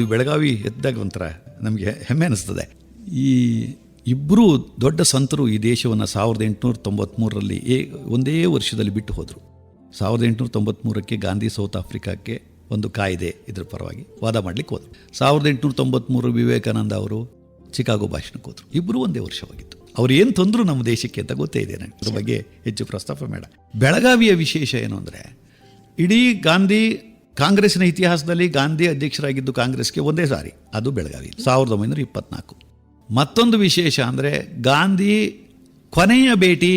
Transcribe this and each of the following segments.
ಈ ಬೆಳಗಾವಿ ಎದ್ದಾಗ ಒಂಥರ ನಮಗೆ ಹೆಮ್ಮೆ ಅನ್ನಿಸ್ತದೆ ಈ ಇಬ್ಬರೂ ದೊಡ್ಡ ಸಂತರು ಈ ದೇಶವನ್ನು ಸಾವಿರದ ಎಂಟುನೂರ ತೊಂಬತ್ತ್ಮೂರರಲ್ಲಿ ಏ ಒಂದೇ ವರ್ಷದಲ್ಲಿ ಬಿಟ್ಟು ಹೋದರು. ಸಾವಿರದ ಎಂಟುನೂರ ತೊಂಬತ್ತ್ಮೂರಕ್ಕೆ ಗಾಂಧಿ ಸೌತ್ ಆಫ್ರಿಕಾಕ್ಕೆ ಒಂದು ಕಾಯ್ದೆ ಇದ್ರ ಪರವಾಗಿ ವಾದ ಮಾಡಲಿಕ್ಕೆ ಹೋದರು. ಸಾವಿರದ ಎಂಟುನೂರ ತೊಂಬತ್ತ್ಮೂರು ವಿವೇಕಾನಂದ ಅವರು ಚಿಕಾಗೋ ಭಾಷಣಕ್ಕೆ ಹೋದರು. ಇಬ್ಬರೂ ಒಂದೇ ವರ್ಷವಾಗಿತ್ತು. ಅವ್ರು ಏನು ತಂದ್ರು ನಮ್ಮ ದೇಶಕ್ಕೆ ಅಂತ ಗೊತ್ತೇ ಇದೆ ನನಗೆ. ಅದ್ರ ಬಗ್ಗೆ ಹೆಚ್ಚು ಪ್ರಸ್ತಾಪ ಬೇಡ. ಬೆಳಗಾವಿಯ ವಿಶೇಷ ಏನು ಅಂದರೆ, ಇಡೀ ಗಾಂಧಿ ಕಾಂಗ್ರೆಸ್ಸಿನ ಇತಿಹಾಸದಲ್ಲಿ ಗಾಂಧಿ ಅಧ್ಯಕ್ಷರಾಗಿದ್ದು ಕಾಂಗ್ರೆಸ್ಗೆ ಒಂದೇ ಸಾರಿ, ಅದು ಬೆಳಗಾವಿ. ಸಾವಿರದ ಒಂಬೈನೂರ ಇಪ್ಪತ್ನಾಲ್ಕು. ಮತ್ತೊಂದು ವಿಶೇಷ ಅಂದರೆ ಗಾಂಧಿ ಕೊನೆಯ ಭೇಟಿ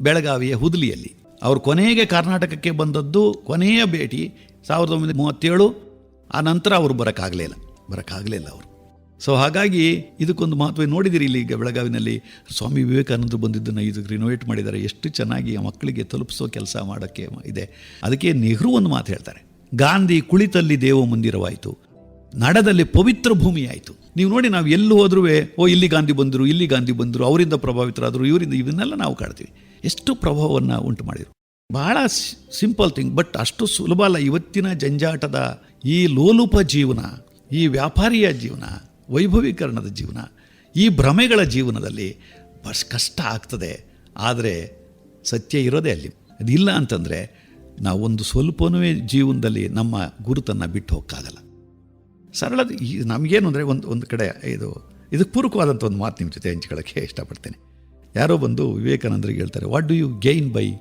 ಬೆಳಗಾವಿಯ ಹುದಲಿಯಲ್ಲಿ. ಅವರು ಕೊನೆಗೆ ಕರ್ನಾಟಕಕ್ಕೆ ಬಂದದ್ದು ಕೊನೆಯ ಭೇಟಿ ಸಾವಿರದ ಒಂಬೈನೂರ ಮೂವತ್ತೇಳು. ಆ ನಂತರ ಅವರು ಬರೋಕ್ಕಾಗಲಿಲ್ಲ ಬರೋಕ್ಕಾಗಲಿಲ್ಲ ಅವರು. ಸೊ ಹಾಗಾಗಿ ಇದಕ್ಕೊಂದು ಮಹತ್ವ ನೋಡಿದಿರಿ ಇಲ್ಲಿ ಈಗ ಬೆಳಗಾವಿನಲ್ಲಿ. ಸ್ವಾಮಿ ವಿವೇಕಾನಂದರು ಬಂದಿದ್ದನ್ನು ಇದಕ್ಕೆ ರಿನೋವೇಟ್ ಮಾಡಿದ್ದಾರೆ. ಎಷ್ಟು ಚೆನ್ನಾಗಿ ಮಕ್ಕಳಿಗೆ ತಲುಪಿಸೋ ಕೆಲಸ ಮಾಡೋಕ್ಕೆ ಇದೆ. ಅದಕ್ಕೆ ನೆಹರು ಒಂದು ಮಾತು ಹೇಳ್ತಾರೆ. ಗಾಂಧಿ ಕುಳಿತಲ್ಲಿ ದೇವ ಮಂದಿರವಾಯಿತು. ನಡದಲ್ಲಿ ಪವಿತ್ರ ಭೂಮಿಯಾಯಿತು. ನೀವು ನೋಡಿ ನಾವು ಎಲ್ಲಿ ಹೋದ್ರೂ ಓ, ಇಲ್ಲಿ ಗಾಂಧಿ ಬಂದರು, ಇಲ್ಲಿ ಗಾಂಧಿ ಬಂದರು, ಅವರಿಂದ ಪ್ರಭಾವಿತರಾದರು, ಇವರಿಂದ ಇವನ್ನೆಲ್ಲ ನಾವು ಕಾಡ್ತೀವಿ ಎಷ್ಟು ಪ್ರಭಾವವನ್ನು ಉಂಟು ಮಾಡಿದರು ಬಹಳ ಸಿಂಪಲ್ ಥಿಂಗ್, ಬಟ್ ಅಷ್ಟು ಸುಲಭ ಅಲ್ಲ. ಇವತ್ತಿನ ಜಂಜಾಟದ ಈ ಲೋಲುಪ ಜೀವನ, ಈ ವ್ಯಾಪಾರಿಯ ಜೀವನ, ವೈಭವೀಕರಣದ ಜೀವನ, ಈ ಭ್ರಮೆಗಳ ಜೀವನದಲ್ಲಿ ಬಸ್ ಕಷ್ಟ ಆಗ್ತದೆ. ಆದರೆ ಸತ್ಯ ಇರೋದೇ ಅಲ್ಲಿ. ಅದಿಲ್ಲ ಅಂತಂದರೆ ನಾವೊಂದು ಸ್ವಲ್ಪನೂ ಜೀವನದಲ್ಲಿ ನಮ್ಮ ಗುರುತನ್ನು ಬಿಟ್ಟು ಹೋಗೋಕ್ಕಾಗಲ್ಲ. ಸರಳ ನಮಗೇನು ಅಂದರೆ ಒಂದು ಒಂದು ಕಡೆ ಇದು ಇದಕ್ಕೆ ಪೂರಕವಾದಂಥ ಒಂದು ಮಾತು ನಿಮ್ಮ ಜೊತೆ ಹಂಚ್ಕೊಳ್ಳೋಕ್ಕೆ ಇಷ್ಟಪಡ್ತೇನೆ. ಯಾರೋ ಬಂದು ವಿವೇಕಾನಂದರಿಗೆ ಹೇಳ್ತಾರೆ what do you gain by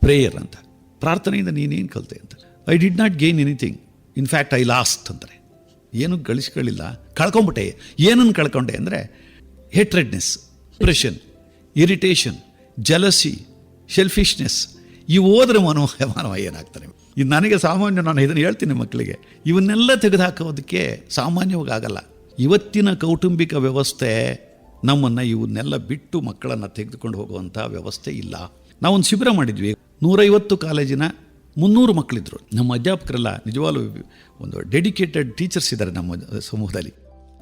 prayer ಅಂತ. ಪ್ರಾರ್ಥನೆಯಿಂದ ನೀನೇನು ಕಲಿತೆ ಅಂತ. I did not gain anything in fact I lost ಅಂತಾರೆ. ಏನು ಗಳಿಸ್ಕೊಳ್ಳಿಲ್ಲ. ಕಳ್ಕೊಂಬಿಟ್ಟೆ. ಏನನ್ನು ಕಳ್ಕೊಂಡೆ ಅಂದರೆ ಹೆಟ್ರೆಡ್ನೆಸ್ ಪ್ರೆಷನ್ ಇರಿಟೇಷನ್ ಜಲಸಿ ಶೆಲ್ಫಿಶ್ನೆಸ್ ಇವು ಹೋದ್ರೆ ಮಾನವ ಮಾನವ ಏನಾಗ್ತಾನೆ? ಇದು ನನಗೆ ಸಾಮಾನ್ಯ ನಾನು ಇದನ್ನು ಹೇಳ್ತೀನಿ ಮಕ್ಕಳಿಗೆ. ಇವನ್ನೆಲ್ಲ ತೆಗೆದುಹಾಕೋದಕ್ಕೆ ಸಾಮಾನ್ಯವಾಗಿ ಆಗಲ್ಲ. ಇವತ್ತಿನ ಕೌಟುಂಬಿಕ ವ್ಯವಸ್ಥೆ ನಮ್ಮನ್ನು ಇವನ್ನೆಲ್ಲ ಬಿಟ್ಟು ಮಕ್ಕಳನ್ನು ತೆಗೆದುಕೊಂಡು ಹೋಗುವಂಥ ವ್ಯವಸ್ಥೆ ಇಲ್ಲ. ನಾವೊಂದು ಶಿಬಿರ ಮಾಡಿದ್ವಿ. ನೂರೈವತ್ತು ಕಾಲೇಜಿನ ಮುನ್ನೂರು ಮಕ್ಕಳಿದ್ರು. ನಮ್ಮ ಅಧ್ಯಾಪಕರೆಲ್ಲ ನಿಜವಾಗ್ಲೂ ಒಂದು ಡೆಡಿಕೇಟೆಡ್ ಟೀಚರ್ಸ್ ಇದ್ದಾರೆ ನಮ್ಮ ಸಮೂಹದಲ್ಲಿ.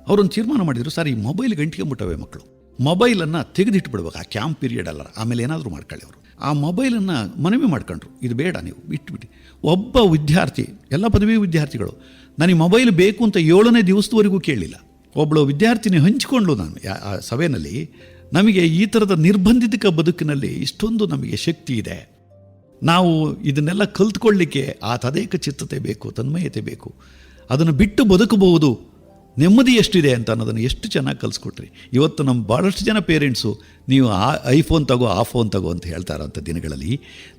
ಅವರೊಂದು ತೀರ್ಮಾನ ಮಾಡಿದರು, ಸರ್, ಈ ಮೊಬೈಲ್ ಗಂಟಿಗೆ ಮಕ್ಕಳು. ಮೊಬೈಲನ್ನು ತೆಗೆದಿಟ್ಬಿಡ್ಬೇಕು. ಆ ಕ್ಯಾಂಪ್ ಪೀರಿಯಡ್ ಅಲ್ಲ. ಆಮೇಲೆ ಏನಾದರೂ ಮಾಡ್ಕೊಳ್ಳಿ ಅವರು. ಆ ಮೊಬೈಲನ್ನು ಮನವಿ ಮಾಡ್ಕೊಂಡ್ರು. ಇದು ಬೇಡ ನೀವು ಬಿಟ್ಬಿಟ್ಟು ಒಬ್ಬ ವಿದ್ಯಾರ್ಥಿ, ಎಲ್ಲ ಪದವಿ ವಿದ್ಯಾರ್ಥಿಗಳು, ನನಗೆ ಮೊಬೈಲ್ ಬೇಕು ಅಂತ ಏಳನೇ ದಿವಸದವರೆಗೂ ಕೇಳಿಲ್ಲ ಒಬ್ಬಳು ವಿದ್ಯಾರ್ಥಿನಿ ಹಂಚಿಕೊಂಡ್ಳು ನಾನು ಆ ಸಭೆಯಲ್ಲಿ. ನಮಗೆ ಈ ಥರದ ನಿರ್ಬಂಧಿತ ಬದುಕಿನಲ್ಲಿ ಇಷ್ಟೊಂದು ನಮಗೆ ಶಕ್ತಿ ಇದೆ. ನಾವು ಇದನ್ನೆಲ್ಲ ಕಲ್ತ್ಕೊಳ್ಳಿಕ್ಕೆ ಆ ತದೇಕ ಚಿತ್ತತೆ ಬೇಕು, ತನ್ಮಯತೆ ಬೇಕು. ಅದನ್ನು ಬಿಟ್ಟು ಬದುಕಬಹುದು. ನೆಮ್ಮದಿ ಎಷ್ಟಿದೆ ಅಂತ ಅನ್ನೋದನ್ನು ಎಷ್ಟು ಚೆನ್ನಾಗಿ ಕಲಿಸ್ಕೊಟ್ರಿ. ಇವತ್ತು ನಮ್ಮ ಭಾಳಷ್ಟು ಜನ ಪೇರೆಂಟ್ಸು ನೀವು ಆ ಐಫೋನ್ ತಗೋ, ಆ ಫೋನ್ ತಗೋ ಅಂತ ಹೇಳ್ತಾರಂಥ ದಿನಗಳಲ್ಲಿ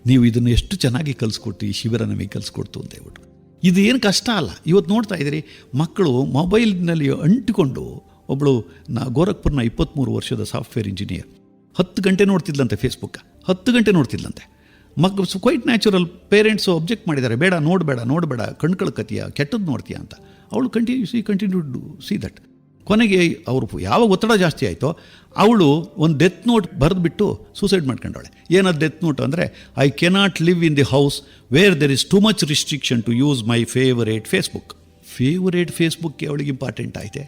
ನೀವು ಇದನ್ನು ಎಷ್ಟು ಚೆನ್ನಾಗಿ ಕಲಿಸ್ಕೊಟ್ಟು ಈ ಶಿಬಿರ ನಮಗೆ ಕಲಿಸ್ಕೊಡ್ತು ಅಂತ ಹೇಳ್ಬಿಟ್ಟು. ಇದು ಏನು ಕಷ್ಟ ಅಲ್ಲ. ಇವತ್ತು ನೋಡ್ತಾ ಇದ್ದೀರಿ, ಮಕ್ಕಳು ಮೊಬೈಲ್ನಲ್ಲಿ ಅಂಟಿಕೊಂಡು ಒಬ್ಬಳು ನಾ ಗೋರಖ್ಪುರ್ನ ಇಪ್ಪತ್ತ್ಮೂರು ವರ್ಷದ ಸಾಫ್ಟ್ವೇರ್ ಇಂಜಿನಿಯರ್. ಹತ್ತು ಗಂಟೆ ನೋಡ್ತಿದ್ಲಂತೆ ಫೇಸ್ಬುಕ್, ಹತ್ತು ಗಂಟೆ ನೋಡ್ತಿದ್ಲಂತೆ. ಮಕ್ಕಳು ಕ್ವೈಟ್ ನ್ಯಾಚುರಲ್ ಪೇರೆಂಟ್ಸು ಅಬ್ಜೆಕ್ಟ್ ಮಾಡಿದ್ದಾರೆ, ಬೇಡ ನೋಡಬೇಡ ನೋಡಬೇಡ ಕಣ್ಕಳ್ಕತೀಯ ಕೆಟ್ಟದ್ದು ನೋಡ್ತೀಯಾ ಅಂತ. ಅವಳು continue see continue do see that ಕೊನೆಗೆ ಅವರು ಯಾವಾಗ ಒತ್ತಡ ಜಾಸ್ತಿ ಆಯಿತೋ, ಅವಳು ಒಂದು ಡೆತ್ ನೋಟ್ ಬರೆದ್ಬಿಟ್ಟು ಸೂಸೈಡ್ ಮಾಡ್ಕೊಂಡವಳೆ. ಏನದು ಡೆತ್ ನೋಟ್ ಅಂದರೆ I cannot live in the house where there is too much restriction to use my favourite Facebook favourite ಫೇಸ್ಬುಕ್ಗೆ ಅವಳಿಗೆ ಇಂಪಾರ್ಟೆಂಟ್ ಆಯಿತೆ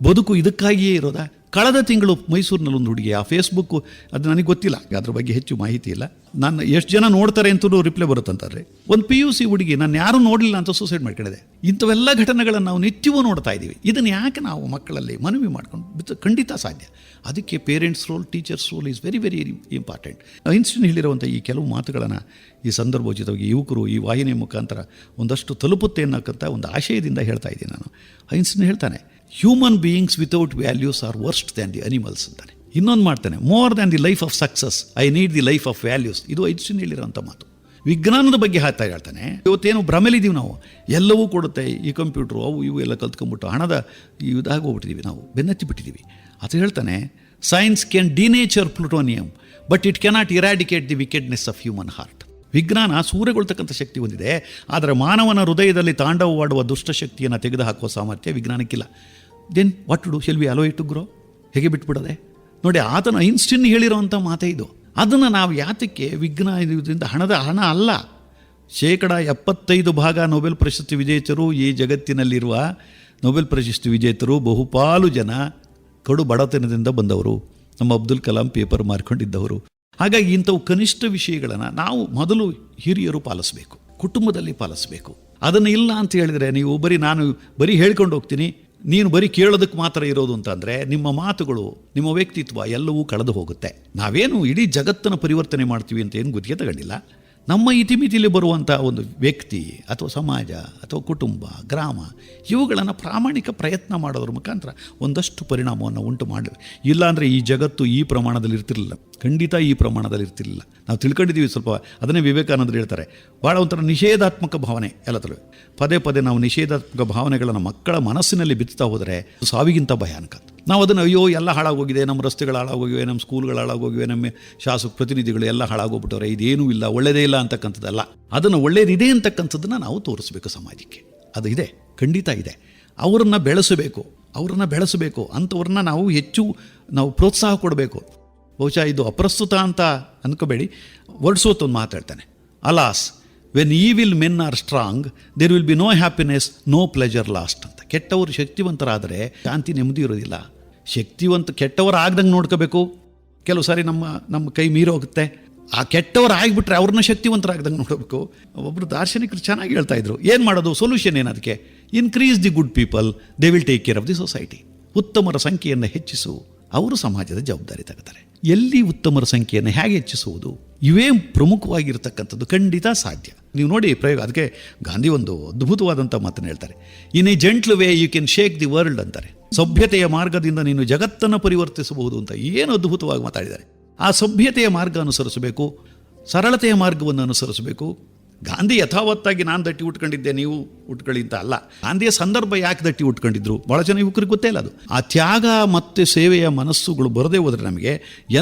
ಬದುಕು ಇದಕ್ಕಾಗಿಯೇ ಇರೋದಾ? ಕಳೆದ ತಿಂಗಳು ಮೈಸೂರಿನಲ್ಲಿ ಒಂದು ಹುಡುಗಿ, ಆ ಫೇಸ್ಬುಕ್ಕು ಅದು ನನಗೆ ಗೊತ್ತಿಲ್ಲ, ಅದ್ರ ಬಗ್ಗೆ ಹೆಚ್ಚು ಮಾಹಿತಿ ಇಲ್ಲ. ನಾನು ಎಷ್ಟು ಜನ ನೋಡ್ತಾರೆ ಅಂತಲೂ ರಿಪ್ಲೈ ಬರುತ್ತಂತಾರೆ ಒಂದು ಪಿ ಯು ಸಿ ಹುಡುಗಿ, ನಾನು ಯಾರೂ ನೋಡಲಿಲ್ಲ ಅಂತ ಸೂಸೈಡ್ ಮಾಡ್ಕೊಂಡಿದೆ. ಇಂಥವೆಲ್ಲ ಘಟನೆಗಳನ್ನು ನಾವು ನಿತ್ಯವೂ ನೋಡ್ತಾ ಇದ್ದೀವಿ. ಇದನ್ನು ಯಾಕೆ ನಾವು ಮಕ್ಕಳಲ್ಲಿ ಮನವಿ ಮಾಡ್ಕೊಂಡು ಖಂಡಿತ ಸಾಧ್ಯ. ಅದಕ್ಕೆ parents role teachers role is very very important Einstein ಹೇಳಿರುವಂಥ ಈ ಕೆಲವು ಮಾತುಗಳನ್ನು ಈ ಸಂದರ್ಭೋಚಿತವಾಗಿ ಯುವಕರು ಈ ವಾಹಿನಿ ಮುಖಾಂತರ ಒಂದಷ್ಟು ತಲುಪುತ್ತೆ ಅನ್ನೋಕ್ಕಂಥ ಒಂದು ಆಶಯದಿಂದ ಹೇಳ್ತಾ ಇದ್ದೀನಿ ನಾನು. ಐನ್ಸ್ಟೀನ್ ಹೇಳ್ತಾನೆ human beings without values are worst than the animals ಅಂತಾನೆ. ಇನ್ನೊಂದು ಮಾಡ್ತಾನೆ more than the life of success I need the life of values ಇದು ಐನ್ಸ್ಟೀನ್ ಹೇಳಿರೋಂಥ ಮಾತು. ವಿಜ್ಞಾನದ ಬಗ್ಗೆ ಹಾಕ್ತಾ ಹೇಳ್ತಾನೆ, ಇವತ್ತೇನು ಭ್ರಮೆಲಿದ್ದೀವಿ ನಾವು? ಎಲ್ಲವೂ ಕೊಡುತ್ತೆ, ಈ ಕಂಪ್ಯೂಟ್ರು, ಅವು ಇವು ಎಲ್ಲ ಕಲ್ತ್ಕೊಂಡ್ಬಿಟ್ಟು ಹಣದ ಇದಾಗಿ ಹೋಗ್ಬಿಟ್ಟಿದ್ದೀವಿ ನಾವು ಬೆನ್ನತ್ತಿ ಬಿಟ್ಟಿದ್ದೀವಿ ಅದು ಹೇಳ್ತಾನೆ science can denature plutonium but it cannot eradicate the wickedness of human heart ವಿಜ್ಞಾನ ಸೂರ್ಯಗೊಳ್ತಕ್ಕಂಥ ಶಕ್ತಿ ಹೊಂದಿದೆ, ಆದರೆ ಮಾನವನ ಹೃದಯದಲ್ಲಿ ತಾಂಡವವಾಡುವ ದುಷ್ಟಶಕ್ತಿಯನ್ನು ತೆಗೆದುಹಾಕುವ ಸಾಮರ್ಥ್ಯ ವಿಜ್ಞಾನಕ್ಕಿಲ್ಲ. Then what to do shall we allow it to grow ಹೇಗೆ ಬಿಟ್ಬಿಡದೆ? ನೋಡಿ, ಆತನ ಐನ್ಸ್ಟೀನ್ ಹೇಳಿರೋವಂಥ ಮಾತೇ ಇದು. ಅದನ್ನು ನಾವು ಯಾತಕ್ಕೆ ವಿಘ್ನ ಇದರಿಂದ ಹಣದ ಹಣ ಅಲ್ಲ. ಶೇಕಡ ಎಪ್ಪತ್ತೈದು ಭಾಗ ನೊಬೆಲ್ ಪ್ರಶಸ್ತಿ ವಿಜೇತರು ಈ ಜಗತ್ತಿನಲ್ಲಿರುವ ನೊಬೆಲ್ ಪ್ರಶಸ್ತಿ ವಿಜೇತರು ಬಹುಪಾಲು ಜನ ಕಡು ಬಡತನದಿಂದ ಬಂದವರು. ನಮ್ಮ ಅಬ್ದುಲ್ ಕಲಾಂ ಪೇಪರ್ ಮಾರ್ಕೊಂಡಿದ್ದವರು. ಹಾಗಾಗಿ ಇಂಥವು ಕನಿಷ್ಠ ವಿಷಯಗಳನ್ನು ನಾವು ಮೊದಲು ಹಿರಿಯರು ಪಾಲಿಸಬೇಕು, ಕುಟುಂಬದಲ್ಲಿ ಪಾಲಿಸಬೇಕು. ಅದನ್ನು ಇಲ್ಲ ಅಂತ ಹೇಳಿದರೆ ನೀವು ಬರೀ ನಾನು ಬರೀ ಹೇಳ್ಕೊಂಡು ಹೋಗ್ತೀನಿ ನೀನು ಬರೀ ಕೇಳೋದಕ್ಕೆ ಮಾತ್ರ ಇರೋದು ಅಂತಂದರೆ ನಿಮ್ಮ ಮಾತುಗಳು, ನಿಮ್ಮ ವ್ಯಕ್ತಿತ್ವ ಎಲ್ಲವೂ ಕಳೆದು ಹೋಗುತ್ತೆ. ನಾವೇನು ಇಡೀ ಜಗತ್ತನ್ನು ಪರಿವರ್ತನೆ ಮಾಡ್ತೀವಿ ಅಂತ ಏನು ಗುತ್ತಿಗೆ ತಗೊಂಡಿಲ್ಲ. ನಮ್ಮ ಇತಿಮಿತಿಲಿ ಬರುವಂಥ ಒಂದು ವ್ಯಕ್ತಿ ಅಥವಾ ಸಮಾಜ ಅಥವಾ ಕುಟುಂಬ, ಗ್ರಾಮ, ಇವುಗಳನ್ನು ಪ್ರಾಮಾಣಿಕ ಪ್ರಯತ್ನ ಮಾಡೋದ್ರ ಮುಖಾಂತರ ಒಂದಷ್ಟು ಪರಿಣಾಮವನ್ನು ಉಂಟು ಮಾಡಿ ಇಲ್ಲಾಂದರೆ ಈ ಜಗತ್ತು ಈ ಪ್ರಮಾಣದಲ್ಲಿ ಇರ್ತಿರಲಿಲ್ಲ. ಖಂಡಿತ ಈ ಪ್ರಮಾಣದಲ್ಲಿ ಇರ್ತಿರಲಿಲ್ಲ. ನಾವು ತಿಳ್ಕೊಂಡಿದ್ದೀವಿ ಸ್ವಲ್ಪ ಅದನ್ನೇ ವಿವೇಕಾನಂದರು ಹೇಳ್ತಾರೆ. ಭಾಳ ಒಂಥರ ನಿಷೇಧಾತ್ಮಕ ಭಾವನೆ ಎಲ್ಲದರಲ್ಲೂ. ಪದೇ ಪದೇ ನಾವು ನಿಷೇಧಾತ್ಮಕ ಭಾವನೆಗಳನ್ನು ಮಕ್ಕಳ ಮನಸ್ಸಿನಲ್ಲಿ ಬಿತ್ತಾ ಹೋದರೆ ಸಾವಿಗಿಂತ ಭಯಾನಕ ನಾವು ಅದನ್ನು, ಅಯ್ಯೋ, ಎಲ್ಲ ಹಾಳಾಗೋಗಿದೆ, ನಮ್ಮ ರಸ್ತೆಗಳು ಹಾಳಾಗೋಗಿವೆ, ನಮ್ಮ ಸ್ಕೂಲ್ಗಳು ಹಾಳಾಗೋಗಿವೆ, ನಮ್ಮ ಶಾಸಕ ಪ್ರತಿನಿಧಿಗಳು ಎಲ್ಲ ಹಾಳಾಗೋಗ್ಬಿಟ್ಟವ್ರೆ, ಇದೇನೂ ಇಲ್ಲ ಒಳ್ಳೆಯದೇ ಇಲ್ಲ ಅಂತಕ್ಕಂಥದ್ದಲ್ಲ. ಅದನ್ನು ಒಳ್ಳೇದಿದೆ ಅಂತಕ್ಕಂಥದ್ದನ್ನು ನಾವು ತೋರಿಸ್ಬೇಕು ಸಮಾಜಕ್ಕೆ. ಅದು ಇದೆ, ಖಂಡಿತ ಇದೆ. ಅವರನ್ನು ಬೆಳೆಸಬೇಕು ಅವರನ್ನು ಬೆಳೆಸಬೇಕು, ಅಂಥವ್ರನ್ನ ನಾವು ಹೆಚ್ಚು ನಾವು ಪ್ರೋತ್ಸಾಹ ಕೊಡಬೇಕು. ಬಹುಶಃ ಇದು ಅಪ್ರಸ್ತುತ ಅಂತ ಅಂದ್ಕೋಬೇಡಿ ವರ್ಡ್ಸೋತ್ ಒಂದು ಮಾತಾಡ್ತಾನೆ alas when evil men are strong there will be no happiness no pleasure last ಅಂತ. ಕೆಟ್ಟವರು ಶಕ್ತಿವಂತರಾದರೆ ಶಾಂತಿ ನೆಮ್ಮದಿ ಇರೋದಿಲ್ಲ. ಶಕ್ತಿವಂತ ಕೆಟ್ಟವರು ಆಗ್ದಂಗೆ ನೋಡ್ಕೋಬೇಕು. ಕೆಲವು ಸಾರಿ ನಮ್ಮ ನಮ್ಮ ಕೈ ಮೀರೋಗುತ್ತೆ. ಆ ಕೆಟ್ಟವರು ಆಗಿಬಿಟ್ರೆ ಅವ್ರನ್ನ ಶಕ್ತಿವಂತರಾಗ್ದಂಗೆ ನೋಡಬೇಕು ಒಬ್ಬರು ದಾರ್ಶನಿಕರು ಚೆನ್ನಾಗಿ ಹೇಳ್ತಾ ಇದ್ರು. ಏನು ಮಾಡೋದು? ಸೊಲ್ಯೂಷನ್ ಏನು ಅದಕ್ಕೆ? Increase the good people they will take care of the society ಉತ್ತಮರ ಸಂಖ್ಯೆಯನ್ನು ಹೆಚ್ಚಿಸು. ಅವರು ಸಮಾಜದ ಜವಾಬ್ದಾರಿ ತಗೋತಾರೆ. ಎಲ್ಲಿ ಉತ್ತಮರ ಸಂಖ್ಯೆಯನ್ನು ಹೇಗೆ ಹೆಚ್ಚಿಸುವುದು? ಇವೇ ಪ್ರಮುಖವಾಗಿರ್ತಕ್ಕಂಥದ್ದು ಖಂಡಿತ ಸಾಧ್ಯ. ನೀವು ನೋಡಿ ಪ್ರಯೋಗ, ಅದಕ್ಕೆ ಗಾಂಧಿ ಒಂದು ಅದ್ಭುತವಾದಂಥ ಮಾತನ್ನು ಹೇಳ್ತಾರೆ. In a gentle way you can shake the world ಅಂತಾರೆ. ಸಭ್ಯತೆಯ ಮಾರ್ಗದಿಂದ ನೀನು ಜಗತ್ತನ್ನು ಪರಿವರ್ತಿಸಬಹುದು ಅಂತ ಏನು ಅದ್ಭುತವಾಗಿ ಮಾತಾಡಿದ್ದಾರೆ. ಆ ಸಭ್ಯತೆಯ ಮಾರ್ಗ ಅನುಸರಿಸಬೇಕು, ಸರಳತೆಯ ಮಾರ್ಗವನ್ನು ಅನುಸರಿಸಬೇಕು ಗಾಂಧಿ ಯಥಾವತ್ತಾಗಿ ನಾನು ದಟ್ಟಿ ಉಟ್ಕೊಂಡಿದ್ದೆ, ನೀವು ಉಟ್ಕೊಳ್ಳಿ ಅಂತ ಅಲ್ಲ. ಗಾಂಧಿಯ ಸಂದರ್ಭ ಯಾಕೆ ದಟ್ಟಿ ಉಟ್ಕೊಂಡಿದ್ರು? ಭಾಳ ಜನ ಯುವಕರಿಗೆ ಗೊತ್ತೇ ಇಲ್ಲ ಅದು. ಆ ತ್ಯಾಗ ಮತ್ತು ಸೇವೆಯ ಮನಸ್ಸುಗಳು ಬರದೇ ಹೋದರೆ ನಮಗೆ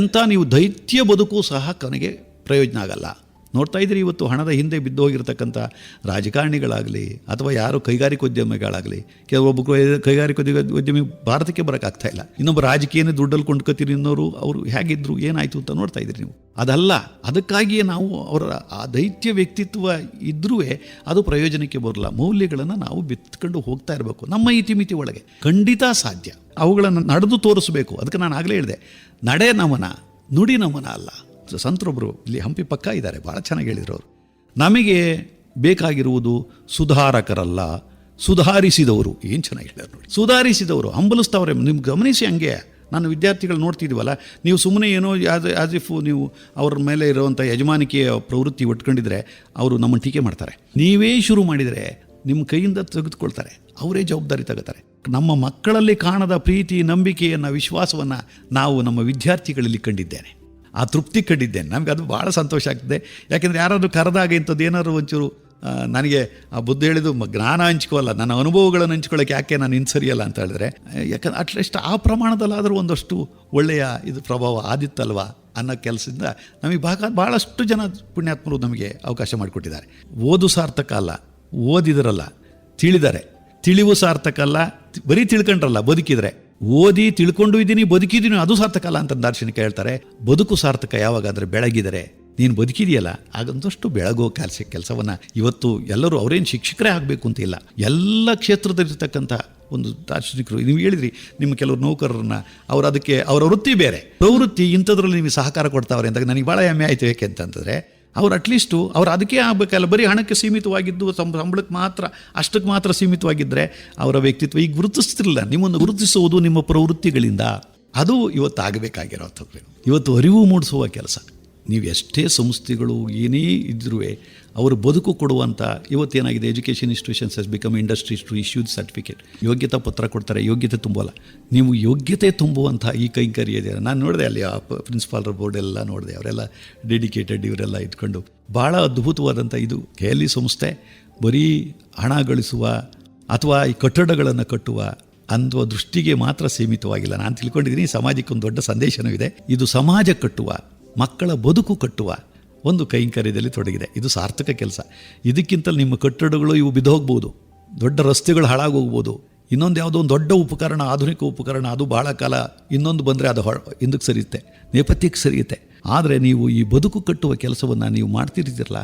ಎಂಥ ನೀವು ದೈತ್ಯ ಬದುಕು ಸಹ ಕೊನೆಗೆ ಪ್ರಯೋಜನ ಆಗಲ್ಲ. ನೋಡ್ತಾ ಇದ್ದೀರಿ ಇವತ್ತು ಹಣದ ಹಿಂದೆ ಬಿದ್ದು ಹೋಗಿರ್ತಕ್ಕಂಥ ರಾಜಕಾರಣಿಗಳಾಗಲಿ ಅಥವಾ ಯಾರು ಕೈಗಾರಿಕೋದ್ಯಮಿಗಳಾಗಲಿ ಕೆಲವೊಬ್ಬ ಕೈಗಾರಿಕೋದ್ಯ ಉದ್ಯಮಿ ಭಾರತಕ್ಕೆ ಬರೋಕ್ಕಾಗ್ತಾ ಇಲ್ಲ. ಇನ್ನೊಬ್ಬ ರಾಜಕೀಯನೇ ದುಡ್ಡಲ್ಲಿ ಕೊಂಡ್ಕೊತೀರಿ ಅನ್ನೋರು ಅವರು ಹೇಗಿದ್ರು, ಏನಾಯಿತು ಅಂತ ನೋಡ್ತಾ ಇದ್ದೀರಿ ನೀವು. ಅದಲ್ಲ, ಅದಕ್ಕಾಗಿಯೇ ನಾವು ಅವರ ಆ ದೈತ್ಯ ವ್ಯಕ್ತಿತ್ವ ಇದ್ರೂ ಅದು ಪ್ರಯೋಜನಕ್ಕೆ ಬರಲ್ಲ. ಮೌಲ್ಯಗಳನ್ನು ನಾವು ಬಿತ್ಕೊಂಡು ಹೋಗ್ತಾ ಇರಬೇಕು, ನಮ್ಮ ಇತಿಮಿತಿ ಒಳಗೆ. ಖಂಡಿತ ಸಾಧ್ಯ. ಅವುಗಳನ್ನು ನಡೆದು ತೋರಿಸಬೇಕು. ಅದಕ್ಕೆ ನಾನು ಆಗಲೇ ಹೇಳಿದೆ ನಡೆ ನಮನ ನುಡಿ ನಮನ ಅಲ್ಲ. ಸಂತರೊಬ್ಬರು ಇಲ್ಲಿ ಹಂಪಿ ಪಕ್ಕ ಇದ್ದಾರೆ ಭಾಳ ಚೆನ್ನಾಗಿ ಹೇಳಿದ್ರು ಅವರು. ನಮಗೆ ಬೇಕಾಗಿರುವುದು ಸುಧಾರಕರಲ್ಲ, ಸುಧಾರಿಸಿದವರು. ಏನು ಚೆನ್ನಾಗಿ ಹೇಳಿದ್ರು ನೋಡಿ. ಸುಧಾರಿಸಿದವರು, ಹಂಬಲಿಸ್ತವ್ರೆ ನಿಮ್ಗೆ ಗಮನಿಸಿ ಹಂಗೆ. ನಾನು ವಿದ್ಯಾರ್ಥಿಗಳು ನೋಡ್ತಿದ್ದೀವಲ್ಲ ನೀವು ಸುಮ್ಮನೆ ಏನೋ ಆಸ್ ಆಸ್ ಇಫ್ ನೀವು ಅವ್ರ ಮೇಲೆ ಇರುವಂಥ ಯಜಮಾನಿಕೆಯ ಪ್ರವೃತ್ತಿ ಒಟ್ಕೊಂಡಿದ್ರೆ ಅವರು ನಮ್ಮನ್ನು ಟೀಕೆ ಮಾಡ್ತಾರೆ. ನೀವೇ ಶುರು ಮಾಡಿದರೆ ನಿಮ್ಮ ಕೈಯಿಂದ ತೆಗೆದುಕೊಳ್ತಾರೆ. ಅವರೇ ಜವಾಬ್ದಾರಿ ತಗೋತಾರೆ. ನಮ್ಮ ಮಕ್ಕಳಲ್ಲಿ ಕಾಣದ ಪ್ರೀತಿ, ನಂಬಿಕೆಯನ್ನು, ವಿಶ್ವಾಸವನ್ನು ನಾವು ನಮ್ಮ ವಿದ್ಯಾರ್ಥಿಗಳಲ್ಲಿ ಕಂಡಿದ್ದೇನೆ. ಆ ತೃಪ್ತಿ ಕಂಡಿದ್ದೇನೆ. ನಮಗೆ ಅದು ಭಾಳ ಸಂತೋಷ ಆಗ್ತದೆ. ಯಾಕೆಂದರೆ ಯಾರಾದರೂ ಕರೆದಾಗ ಇಂಥದ್ದು ಏನಾದ್ರು ಒಂಚೂರು ನನಗೆ ಆ ಬುದ್ಧಿ ಹೇಳಿದು ಮ- ಜ್ಞಾನ ಹಂಚ್ಕೋಲ್ಲ ನನ್ನ ಅನುಭವಗಳನ್ನು ಹಂಚ್ಕೊಳ್ಳೋಕೆ ಯಾಕೆ ನಾನು ಇನ್ನು ಸರಿಯಲ್ಲ ಅಂತ ಹೇಳಿದ್ರೆ, ಯಾಕಂದ್ರೆ ಅಟ್ಲೀಸ್ಟ್ ಆ ಪ್ರಮಾಣದಲ್ಲಾದರೂ ಒಂದಷ್ಟು ಒಳ್ಳೆಯ ಇದು ಪ್ರಭಾವ ಆದಿತ್ತಲ್ವ ಅನ್ನೋ ಕೆಲಸದಿಂದ ನಮಗೆ ಭಾಗ, ಭಾಳಷ್ಟು ಜನ ಪುಣ್ಯಾತ್ಮರು ನಮಗೆ ಅವಕಾಶ ಮಾಡಿಕೊಟ್ಟಿದ್ದಾರೆ. ಓದು ಸಾರ್ಥಕ ಅಲ್ಲ, ಓದಿದರಲ್ಲ, ತಿಳಿದರೆ. ತಿಳಿವು ಸಾರ್ಥಕ ಅಲ್ಲ, ಬರೀ ತಿಳ್ಕೊಂಡ್ರಲ್ಲ, ಬದುಕಿದ್ರೆ. ಓದಿ ತಿಳ್ಕೊಂಡು ಇದ್ದೀನಿ, ಬದುಕಿದ್ದೀನಿ, ಅದು ಸಾರ್ಥಕ ಅಲ್ಲ ಅಂತ ದಾರ್ಶನಿಕ ಹೇಳ್ತಾರೆ. ಬದುಕು ಸಾರ್ಥಕ ಯಾವಾಗಾದರೆ ಬೆಳಗಿದರೆ. ನೀನು ಬದುಕಿದೆಯಲ್ಲ, ಹಾಗಂತಷ್ಟು ಬೆಳಗೋ ಕೆಲಸ ಕೆಲಸವನ್ನು. ಇವತ್ತು ಎಲ್ಲರೂ ಅವರೇನು ಶಿಕ್ಷಕರೇ ಆಗಬೇಕು ಅಂತ ಇಲ್ಲ. ಎಲ್ಲ ಕ್ಷೇತ್ರದಲ್ಲಿರ್ತಕ್ಕಂಥ ಒಂದು ದಾರ್ಶನಿಕರು, ನೀವು ಹೇಳಿದ್ರಿ, ನಿಮ್ಮ ಕೆಲವರು ನೌಕರರನ್ನ, ಅವರು ಅದಕ್ಕೆ, ಅವರ ವೃತ್ತಿ ಬೇರೆ. ಪ್ರವೃತ್ತಿ ಇಂಥದ್ರಲ್ಲಿ ನಿಮಗೆ ಸಹಕಾರ ಕೊಡ್ತಾವ್ರೆ ಅಂತ ನನಗೆ ಭಾಳ ಹೆಮ್ಮೆ ಆಯಿತು. ಯಾಕೆ ಅಂತಂತಂದರೆ ಅವ್ರು ಅಟ್ಲೀಸ್ಟು ಅವ್ರು ಅದಕ್ಕೆ ಆಗಬೇಕಲ್ಲ. ಬರೀ ಹಣಕ್ಕೆ ಸೀಮಿತವಾಗಿದ್ದು ಸಂಬಳಕ್ಕೆ ಮಾತ್ರ, ಅಷ್ಟಕ್ಕೆ ಮಾತ್ರ ಸೀಮಿತವಾಗಿದ್ದರೆ ಅವರ ವ್ಯಕ್ತಿತ್ವ ಈಗ ಗುರುತಿಸ್ತಿರಲಿಲ್ಲ. ನಿಮ್ಮನ್ನು ಗುರುತಿಸುವುದು ನಿಮ್ಮ ಪ್ರವೃತ್ತಿಗಳಿಂದ. ಅದು ಇವತ್ತು ಆಗಬೇಕಾಗಿರೋಂಥದ್ದು ಇವತ್ತು ಅರಿವು ಮೂಡಿಸುವ ಕೆಲಸ. ನೀವು ಎಷ್ಟೇ ಸಂಸ್ಥೆಗಳು ಏನೇ ಇದ್ರೂ ಅವರು ಬದುಕು ಕೊಡುವಂಥ ಇವತ್ತೇನಾಗಿದೆ? Education institutions has become industries to issue certificate ಯೋಗ್ಯತಾ ಪತ್ರ ಕೊಡ್ತಾರೆ, ಯೋಗ್ಯತೆ ತುಂಬಲ್ಲ. ನೀವು ಯೋಗ್ಯತೆ ತುಂಬುವಂಥ ಈ ಕೈಂಕರ್ಯ ಇದೆ. ನಾನು ನೋಡಿದೆ ಅಲ್ಲಿ ಆ ಪ್ರಿನ್ಸಿಪಾಲ್ರ ಬೋರ್ಡ್ ಎಲ್ಲ ನೋಡಿದೆ, ಅವರೆಲ್ಲ ಡೆಡಿಕೇಟೆಡ್ ಇವರೆಲ್ಲ ಇಟ್ಕೊಂಡು ಭಾಳ ಅದ್ಭುತವಾದಂಥ ಇದು ಕೆ ಎಲ್ ಸಂಸ್ಥೆ, ಬರೀ ಹಣ ಗಳಿಸುವ ಅಥವಾ ಈ ಕಟ್ಟಡಗಳನ್ನು ಕಟ್ಟುವ ಅನ್ನುವ ದೃಷ್ಟಿಗೆ ಮಾತ್ರ ಸೀಮಿತವಾಗಿಲ್ಲ. ನಾನು ತಿಳ್ಕೊಂಡಿದ್ದೀನಿ ಸಮಾಜಕ್ಕೊಂದು ದೊಡ್ಡ ಸಂದೇಶನೂ ಇದೆ. ಇದು ಸಮಾಜ ಕಟ್ಟುವ, ಮಕ್ಕಳ ಬದುಕು ಕಟ್ಟುವ ಒಂದು ಕೈಂಕರ್ಯದಲ್ಲಿ ತೊಡಗಿದೆ. ಇದು ಸಾರ್ಥಕ ಕೆಲಸ. ಇದಕ್ಕಿಂತಲೂ ನಿಮ್ಮ ಕಟ್ಟಡಗಳು ಇವು ಬಿದ್ದೋಗ್ಬೋದು ದೊಡ್ಡ ರಸ್ತೆಗಳು ಹಾಳಾಗೋಗ್ಬೋದು. ಇನ್ನೊಂದು ಯಾವುದೋ ಒಂದು ದೊಡ್ಡ ಉಪಕರಣ, ಆಧುನಿಕ ಉಪಕರಣ, ಅದು ಭಾಳ ಕಾಲ ಇನ್ನೊಂದು ಬಂದರೆ ಅದು ಹಿಂದಕ್ಕೆ ಸರಿಯುತ್ತೆ. ನೇಪಥ್ಯಕ್ಕೆ ಸರಿಯುತ್ತೆ. ಆದರೆ ನೀವು ಈ ಬದುಕು ಕಟ್ಟುವ ಕೆಲಸವನ್ನು ನೀವು ಮಾಡ್ತಿರ್ತೀರಲ್ಲ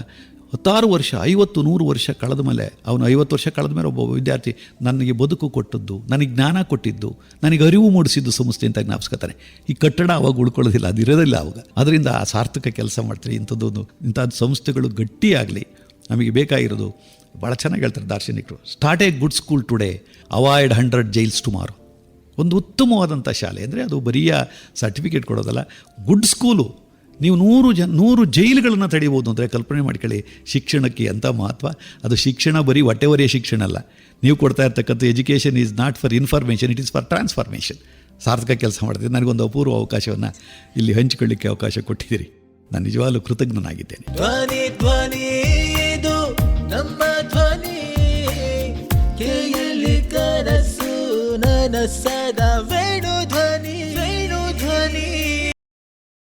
ಹತ್ತಾರು ವರ್ಷ, ಐವತ್ತು, ನೂರು ವರ್ಷ ಕಳೆದ ಮೇಲೆ, ಅವನು ಐವತ್ತು ವರ್ಷ ಕಳೆದ ಮೇಲೆ ಒಬ್ಬ ವಿದ್ಯಾರ್ಥಿ ನನಗೆ ಬದುಕು ಕೊಟ್ಟದ್ದು, ನನಗೆ ಜ್ಞಾನ ಕೊಟ್ಟಿದ್ದು, ನನಗೆ ಅರಿವು ಮೂಡಿಸಿದ್ದು ಸಂಸ್ಥೆ ಅಂತ ಜ್ಞಾಪಿಸ್ಕೊತಾನೆ ಈ ಕಟ್ಟಡ ಅವಾಗ ಉಳ್ಕೊಳ್ಳೋದಿಲ್ಲ, ಅದು ಇರೋದಿಲ್ಲ ಅವಾಗ. ಅದರಿಂದ ಆ ಸಾರ್ಥಕ ಕೆಲಸ ಮಾಡ್ತಾರೆ. ಇಂಥದ್ದೊಂದು ಇಂಥದ್ದು ಸಂಸ್ಥೆಗಳು ಗಟ್ಟಿಯಾಗಲಿ ನಮಗೆ ಬೇಕಾಗಿರೋದು ಭಾಳ ಚೆನ್ನಾಗಿ ಹೇಳ್ತಾರೆ ದಾರ್ಶನಿಕರು. Start a good school today avoid hundred jails tomorrow ಒಂದು ಉತ್ತಮವಾದಂಥ ಶಾಲೆ. ಅಂದರೆ ಅದು ಬರೀ ಸರ್ಟಿಫಿಕೇಟ್ ಕೊಡೋದಲ್ಲ ಗುಡ್ ಸ್ಕೂಲು ನೀವು ನೂರು ಜ ನೂರು ಜೈಲುಗಳನ್ನು ತಡಿಬೋದು ಅಂದರೆ ಕಲ್ಪನೆ ಮಾಡ್ಕೊಳ್ಳಿ. ಶಿಕ್ಷಣಕ್ಕೆ ಎಂಥ ಮಹತ್ವ? ಅದು ಶಿಕ್ಷಣ ಬರೀ ಹೊಟ್ಟೆವರಿಯ ಶಿಕ್ಷಣ ಅಲ್ಲ. ನೀವು ಕೊಡ್ತಾ ಇರ್ತಕ್ಕಂಥ education is not for information it is for transformation ಸಾರ್ಥಕ ಕೆಲಸ ಮಾಡ್ತೀನಿ ನನಗೊಂದು ಅಪೂರ್ವ ಅವಕಾಶವನ್ನು ಇಲ್ಲಿ ಹಂಚಿಕೊಳ್ಳಿಕ್ಕೆ ಅವಕಾಶ ಕೊಟ್ಟಿದ್ದೀರಿ. ನಾನು ನಿಜವಾಗಲೂ ಕೃತಜ್ಞನಾಗಿದ್ದೇನೆ. ಧ್ವನಿ ಧ್ವನಿ ಇದು ನಮ್ಮ ಧ್ವನಿ. ಕನಸು ನನಸದ